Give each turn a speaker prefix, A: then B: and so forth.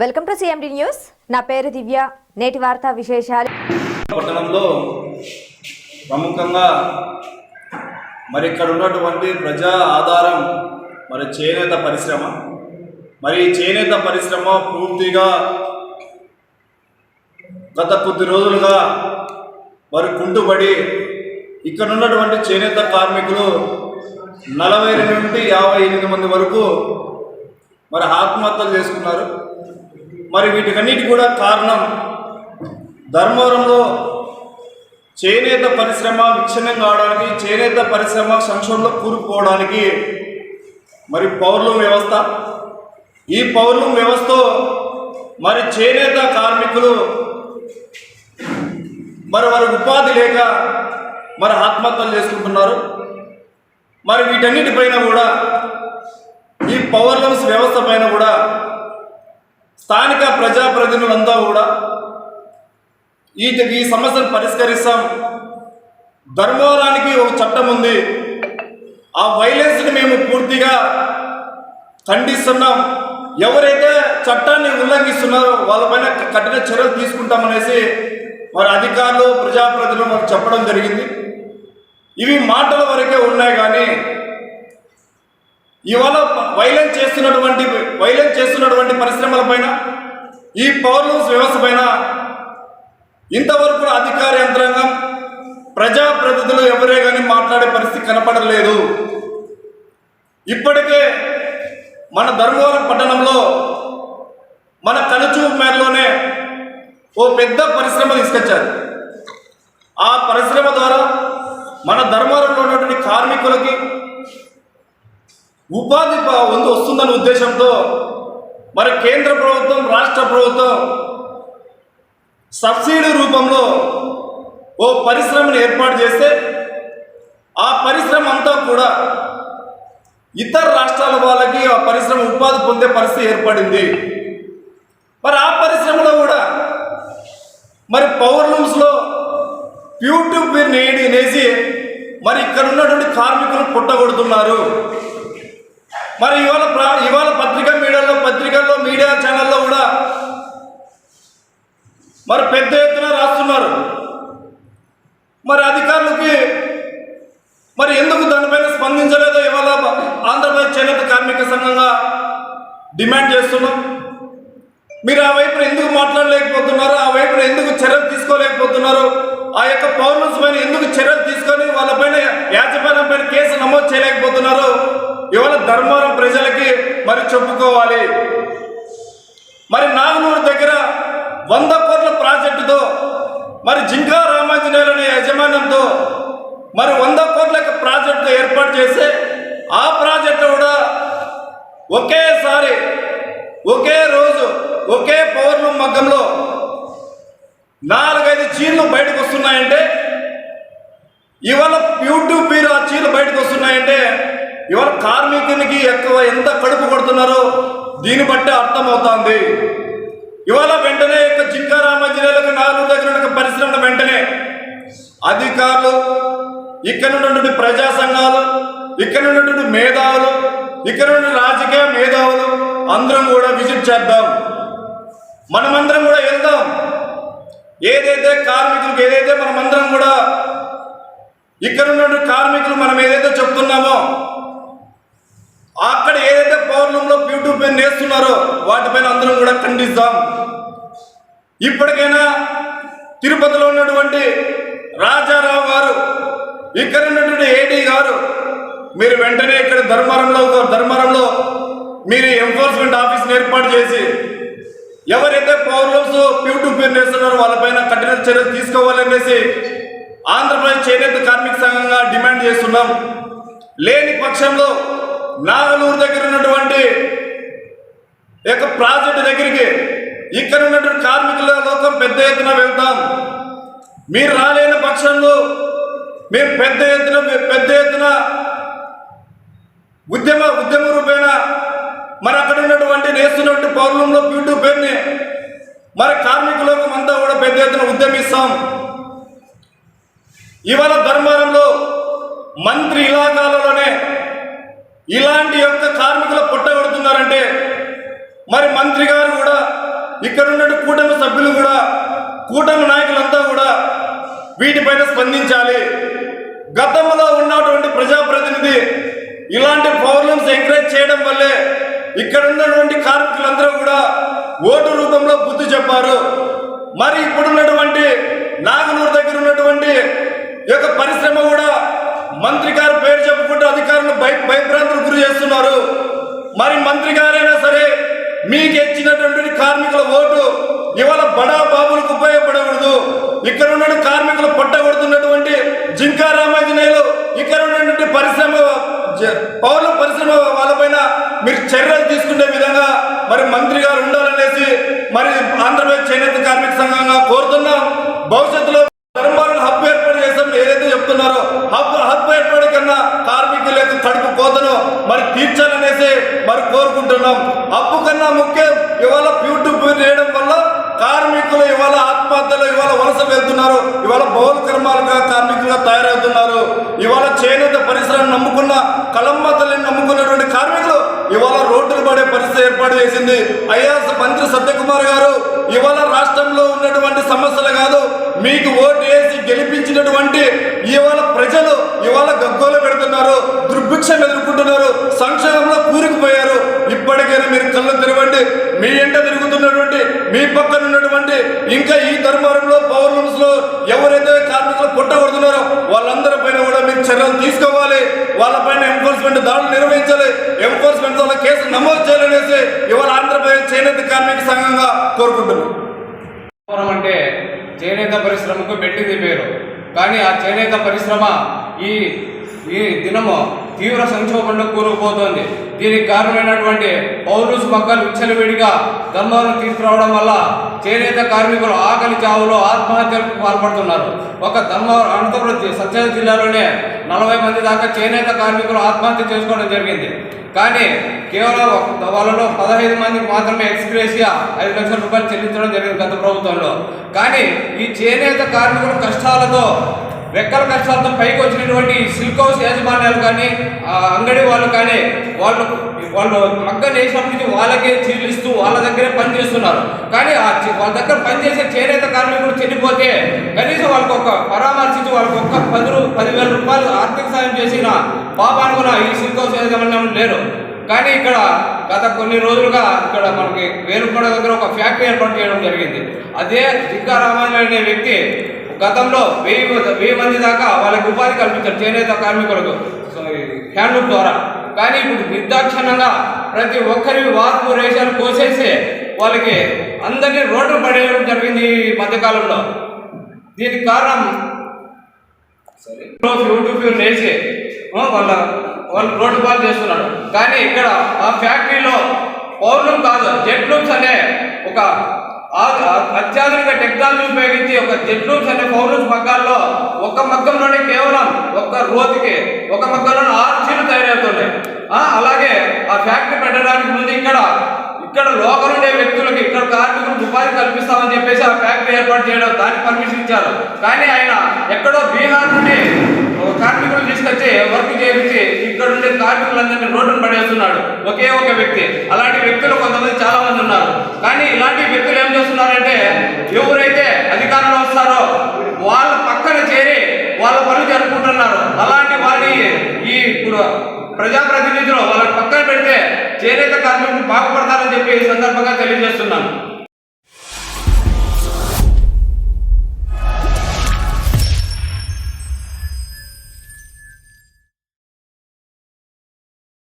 A: Welcome to CMD news. నా పేరు దివ్య. నేటి వార్తా విశేషాలు.
B: పట్టణంలో ప్రముఖంగా మరి ఇక్కడ ఉన్నటువంటి ప్రజా ఆధారం మరి చేనేత పరిశ్రమ. మరి చేనేత పరిశ్రమ పూర్తిగా గత కొద్ది రోజులుగా మరి కుంటుబడి ఇక్కడ ఉన్నటువంటి చేనేత కార్మికులు నలభై నుండి యాభై ఎనిమిది మంది వరకు మరి ఆత్మహత్యలు చేసుకున్నారు. మరి వీటికన్నిటి కూడా కారణం ధర్మవరంలో చేనేత పరిశ్రమ విచ్ఛిన్నం కావడానికి చేనేత పరిశ్రమ సంక్షోభంలో కూరుకుపోవడానికి మరి పౌర్లం వ్యవస్థ. ఈ పౌర్లం వ్యవస్థ మరి చేనేత కార్మికులు మరి వారి ఉపాధి లేక మరి ఆత్మహత్యలు చేసుకుంటున్నారు. మరి వీటన్నిటిపైన కూడా ఈ పవర్ వ్యవస్థ పైన కూడా స్థానిక ప్రజాప్రతినిధులంతా కూడా ఈ ఈ సమస్యను పరిష్కరిస్తాం. ధర్మవరానికి ఒక చట్టం ఉంది. ఆ వైలెన్స్ని మేము పూర్తిగా ఖండిస్తున్నాం. ఎవరైతే చట్టాన్ని ఉల్లంఘిస్తున్నారో వాళ్ళపైన కఠిన చర్యలు తీసుకుంటామనేసి వారి అధికారులు ప్రజాప్రతినిధులు మాకు చెప్పడం జరిగింది. ఇవి మాటల వరకే ఉన్నాయి కానీ ఇవాళ వైలెన్స్ చేస్తున్నటువంటి వైలెన్స్ చేస్తున్నటువంటి పరిశ్రమల పైన ఈ పౌర్లూస్ వ్యవస్థ పైన ఇంతవరకు అధికార యంత్రాంగం ప్రజాప్రతినిధులు ఎవరే కానీ మాట్లాడే పరిస్థితి కనపడలేదు. ఇప్పటికే మన ధర్మవరం పట్టణంలో మన కనుచూపు మేరలోనే ఓ పెద్ద పరిశ్రమ తీసుకొచ్చారు. ఆ పరిశ్రమ ద్వారా మన ధర్మవరంలో ఉన్నటువంటి కార్మికులకి ఉపాధి ప- వస్తుందనే ఉద్దేశంతో మరి కేంద్ర ప్రభుత్వం రాష్ట్ర ప్రభుత్వం సబ్సిడీ రూపంలో ఓ పరిశ్రమను ఏర్పాటు చేస్తే ఆ పరిశ్రమ అంతా కూడా ఇతర రాష్ట్రాల వాళ్ళకి ఆ పరిశ్రమ ఉపాధి పొందే పరిస్థితి ఏర్పడింది. మరి ఆ పరిశ్రమలో కూడా మరి పవర్ లూమ్స్లో ప్యూట్యూబ్ నేడి నేసి మరి ఇక్కడ ఉన్నటువంటి కార్మికులు పుట్టగొడుతున్నారు మరి ఇవాళ ప్రా- ఇవాళ పత్రికా మీడియాలో పత్రికల్లో మీడియా ఛానల్లో కూడా మరి పెద్ద ఎత్తున రాస్తున్నారు. మరి అధికారులకి మరి ఎందుకు దానిపైన స్పందించలేదో ఇవాళ ఆంధ్రప్రదేశ్ చేనేత కార్మిక సంఘంగా డిమాండ్ చేస్తున్నాం. మీరు ఆ వైపున ఎందుకు మాట్లాడలేకపోతున్నారు? ఆ వైపున ఎందుకు చర్యలు తీసుకోలేకపోతున్నారు? ఆ యొక్క పౌరుల పైన ఎందుకు చర్యలు తీసుకొని వాళ్ళపైన యాజమాన్యం పైన కేసు నమోదు చేయలేకపోతున్నారు? ఇవాళ ధర్మవరం ప్రజలకి మరి చెప్పుకోవాలి? మరి నాగనూరు దగ్గర వంద కోట్ల ప్రాజెక్టుతో మరి జింకా రామాంజనేయులు అనే యాజమాన్యంతో మరి వంద కోట్ల ప్రాజెక్టు ఏర్పాటు చేస్తే ఆ ప్రాజెక్టు కూడా ఒకేసారి ఒకే రోజు ఒకే పౌర్ణం మగ్గంలో నాలుగైదు చీరలు బయటకు వస్తున్నాయంటే ఇవాళ యూట్యూబ్ మీరు ఆ చీరలు బయటకు వస్తున్నాయంటే ఇవాళ కార్మికునికి ఎక్కువ ఎంత కడుపు కొడుతున్నారో దీన్ని బట్టి అర్థమవుతోంది. ఇవాళ వెంటనే యొక్క జింకారామ రామజిల్లాలకు నాలుగు దగ్గర ఉన్న పరిశ్రమల వెంటనే అధికారులు ఇక్కడ ఉన్నటువంటి ప్రజా సంఘాలు ఇక్కడ ఉన్నటువంటి మేధావులు ఇక్కడ ఉన్న రాజకీయ మేధావులు అందరం కూడా విజిట్ చేద్దాం. మనమందరం కూడా వెళ్దాం. ఏదైతే కార్మికులకు ఏదైతే మనమందరం కూడా ఇక్కడ ఉన్నటువంటి కార్మికులు మనం ఏదైతే చెప్తున్నామో అక్కడ ఏదైతే పౌర్ణంలో చేస్తున్నారో వాటిపైన అందరం కూడా ఖండిస్తాం. ఇప్పటికైనా తిరుపతిలో ఉన్నటువంటి రాజారావు గారు ఇక్కడ ఉన్నటువంటి ఏడీ గారు మీరు వెంటనే ఇక్కడ ధర్మారంలో ధర్మారంలో మీరు ఎంఫోర్స్మెంట్ ఆఫీస్ని ఏర్పాటు చేసి ఎవరైతే ప్రాబ్లమ్స్ ప్యూ టు ప్యూర్ చేస్తున్నారో వాళ్ళపైన కఠిన చర్యలు తీసుకోవాలనేసి ఆంధ్రప్రదేశ్ చేనేత కార్మిక సంఘంగా డిమాండ్ చేస్తున్నాం. లేని పక్షంలో నాగలూరు దగ్గర ఉన్నటువంటి ఈ యొక్క ప్రాజెక్టు దగ్గరికి ఇక్కడ ఉన్నటువంటి కార్మికుల లోకం పెద్ద ఎత్తున వెళ్తాం. మీరు రాలేని పక్షంలో మేము పెద్ద ఎత్తున పెద్ద ఎత్తున ఉద్యమ ఉద్యమ రూపేణ మరి అక్కడ ఉన్నటువంటి నేస్తున్నటువంటి పౌరులంలో బ్యూటీ పేరుని మరి కార్మిక లోకం అంతా కూడా పెద్ద ఎత్తున ఉద్యమిస్తాం. ఇవాళ ధర్మవరంలో మంత్రి ఇలాకాలలోనే ఇలాంటి యొక్క కార్మికులు పుట్టగొడుతున్నారంటే మరి మంత్రి గారు కూడా ఇక్కడ ఉన్న కూటమి సభ్యులు కూడా కూటమి నాయకులంతా కూడా వీటిపైన స్పందించాలి. గతంలో ఉన్నటువంటి ప్రజాప్రతినిధి ఇలాంటి ప్రాబ్లమ్స్ ఎంకరేజ్ చేయడం వల్లే ఇక్కడ ఉన్నటువంటి కార్మికులందరూ కూడా ఓటు రూపంలో బుద్ధి చెప్పారు. మరి ఇప్పుడున్నటువంటి నాగనూరు దగ్గర ఉన్నటువంటి యొక్క పరిశ్రమ కూడా మంత్రి గారు పేరు చెప్పుకుంటూ అధికారులు భయ భయభ్రాంతులు గురి చేస్తున్నారు. మరి మంత్రి గారైనా సరే మీకు ఇచ్చినటువంటి కార్మికుల ఓటు ఇవాళ బడా బాబులకు ఉపయోగపడకూడదు. ఇక్కడ ఉన్న కార్మికులు పట్టగొడుతున్నటువంటి జింకా రామాంజనేయులు ఇక్కడ ఉన్నటువంటి పరిశ్రమ పౌరుల పరిశ్రమ వాళ్ళపైన మీరు చర్యలు తీసుకునే విధంగా మరి మంత్రి గారు ఉండాలనేసి మరి ఆంధ్రప్రదేశ్ చేనేత కార్మిక సంఘంగా కోరుతున్నాం. భవిష్యత్తులో ధర్మాలను హబ్ ఏర్పాటు చేస్తాం ఏదైతే చెప్తున్నారో హబ్ హబ్ ఏర్పాటు కన్నా కార్మికుల యొక్క కడుపు కోతను మరి తీర్చాలనేసి మరి కోరుకుంటున్నాం హబ్బు కన్నా ముఖ్యం. ఇవాళ ప్యూర్ టు ప్యూర్ చేయడం వల్ల కార్మికులు ఇవాళ ఆత్మహత్యలు ఇవాళ వలస వెళ్తున్నారు. ఇవాళ బౌల కర్మాలుగా కార్మికులుగా తయారవుతున్నారు. ఇవాళ చేనేత పరిశ్రమను నమ్ముకున్న కలమ్మ తల్లిని నమ్ముకున్నటువంటి కార్మికులు ఇవాళ రోడ్డులు పడే పరిస్థితి ఏర్పాటు చేసింది. అయ్యా మంత్రి సత్యకుమార్ గారు ఇవాళ రాష్ట్రంలో ఉన్నటువంటి సమస్యలు కాదు మీకు ఓటు వేసి గెలిపించినటువంటి ఇవాళ ప్రజలు ఇవాళ గగ్గోలు పెడుతున్నారు దుర్భిక్షం ఎదుర్కొంటున్నారు సంక్షేమం ఇప్పటికైనా మీరు కళ్ళు తెరవండి మీ ఎంట తిరుగుతున్నటువంటి మీ పక్కన ఉన్నటువంటి ఇంకా ఈ ధర్మవరంలో పౌర్ణమ్స్లో ఎవరైతే కార్మికులు పుట్టగొడుతున్నారో వాళ్ళందరి పైన కూడా మీరు చర్యలు తీసుకోవాలి. వాళ్ళపైన ఎన్ఫోర్స్మెంట్ దాడులు నిర్వహించాలి. ఎన్ఫోర్స్మెంట్ వల్ల కేసు నమోదు చేయాలనేసి ఇవాళ ఆంధ్రప్రదేశ్ చేనేత కార్మిక సంఘంగా కోరుకుంటున్నాం.
C: అంటే చేనేత పరిశ్రమకు పెట్టింది పేరు. కానీ ఆ చేనేత పరిశ్రమ ఈ ఈ దినము తీవ్ర సంక్షోభంలో కూరుకుపోతోంది. దీనికి కారణమైనటువంటి పౌరుస్ మక్కలు విచ్చలవిడిగా ధర్మాలను తీసుకురావడం వల్ల చేనేత కార్మికులు ఆకలి చావులో ఆత్మహత్యలకు పాల్పడుతున్నారు. ఒక ధర్మ అనంతపురం జి- సత్యాల జిల్లాలోనే నలభై మంది దాకా చేనేత కార్మికులు ఆత్మహత్య చేసుకోవడం జరిగింది. కానీ కేవలం వాళ్ళలో పదహైదు మందికి మాత్రమే ఎక్స్గ్రేసియా ఐదు లక్షల రూపాయలు చెల్లించడం జరిగింది గత ప్రభుత్వంలో. కానీ ఈ చేనేత కార్మికుల కష్టాలతో రెక్కల కష్టాలతో పైకి వచ్చినటువంటి సిల్క్ హౌస్ యాజమాన్యాలు కానీ అంగడి వాళ్ళు కానీ వాళ్ళు వాళ్ళు మగ్గ నేసినప్పటి నుంచి వాళ్ళకే చీలిస్తూ వాళ్ళ దగ్గరే పనిచేస్తున్నారు. కానీ ఆ చి- వాళ్ళ దగ్గర పనిచేసే చేనేత కార్మికులు చనిపోతే కనీసం వాళ్ళకి ఒక పరామర్శించి వాళ్ళకి ఒక్క పది పదివేల రూపాయలు ఆర్థిక సాయం చేసిన పాపాను కూడా ఈ సిల్క్ హౌస్ యాజమాన్యం లేరు. కానీ ఇక్కడ గత కొన్ని రోజులుగా ఇక్కడ మనకి వేలుకొండ దగ్గర ఒక ఫ్యాక్టరీ ఏర్పాటు చేయడం జరిగింది. అదే జిక్కా రామాయణ అనే వ్యక్తి గతంలో వెయ్యి వెయ్యి మంది దాకా వాళ్ళకి ఉపాధి కల్పించారు చేనేత కార్మికులకు. హ్యాండ్లూమ్ ద్వారా. కానీ ఇప్పుడు నిర్దాక్షిణ్యంగా ప్రతి ఒక్కరి వార్పు రేషాలు కోసేసి వాళ్ళకి అందరినీ రోడ్డు పడేయడం జరిగింది ఈ మధ్యకాలంలో. దీనికి కారణం యూట్యూబ్ ఆ, వాళ్ళ వాళ్ళు రోడ్డు పాలు చేస్తున్నాడు కానీ ఇక్కడ ఆ ఫ్యాక్టరీలో పౌర్ణం కాదు జెట్ లూమ్స్ అనే ఒక అత్యాధునిక టెక్నాలజీ ఉపయోగించి ఒక జెట్ లూమ్స్ అనే పౌర్ణం మగ్గాల్లో ఒక మగ్గంలోనే కేవలం ఒక్క రోజుకి ఒక మగ్గంలోనే ఆరు చీరలు తయారవుతున్నాయి అలాగే ఆ ఫ్యాక్టరీ పెట్టడానికి ముందు ఇక్కడ ఇక్కడ లోకల్ ఉండే వ్యక్తులకు ఇక్కడ కార్మికులకు ఉపాధి కల్పిస్తామని చెప్పేసి ఆ ఫ్యాక్టరీ ఏర్పాటు చేయడం దానికి పర్మిషన్ ఇచ్చారు. కానీ ఆయన ఎక్కడో బీహార్ నుండి ఒక కార్మికులు తీసుకొచ్చి వర్క్ చేయించి ఇక్కడ ఉండే కార్మికులందరినీ రోడ్డును పడేస్తున్నాడు. ఒకే ఒక వ్యక్తి. అలాంటి వ్యక్తులు కొంతమంది చాలా మంది ఉన్నారు. కానీ ఇలాంటి వ్యక్తులు ఏం చేస్తున్నారంటే ఎవరైతే అధికారంలో వస్తారో వాళ్ళ పక్కన చేరి వాళ్ళ పనులు జరుపుకుంటున్నారు. అలాంటి వారిని ఈ ఇప్పుడు ప్రజాప్రతినిధులు వాళ్ళ పక్కన పెడితే చేనేత కార్మికులు బాగుపడతారని చెప్పి ఈ సందర్భంగా తెలియజేస్తున్నాను.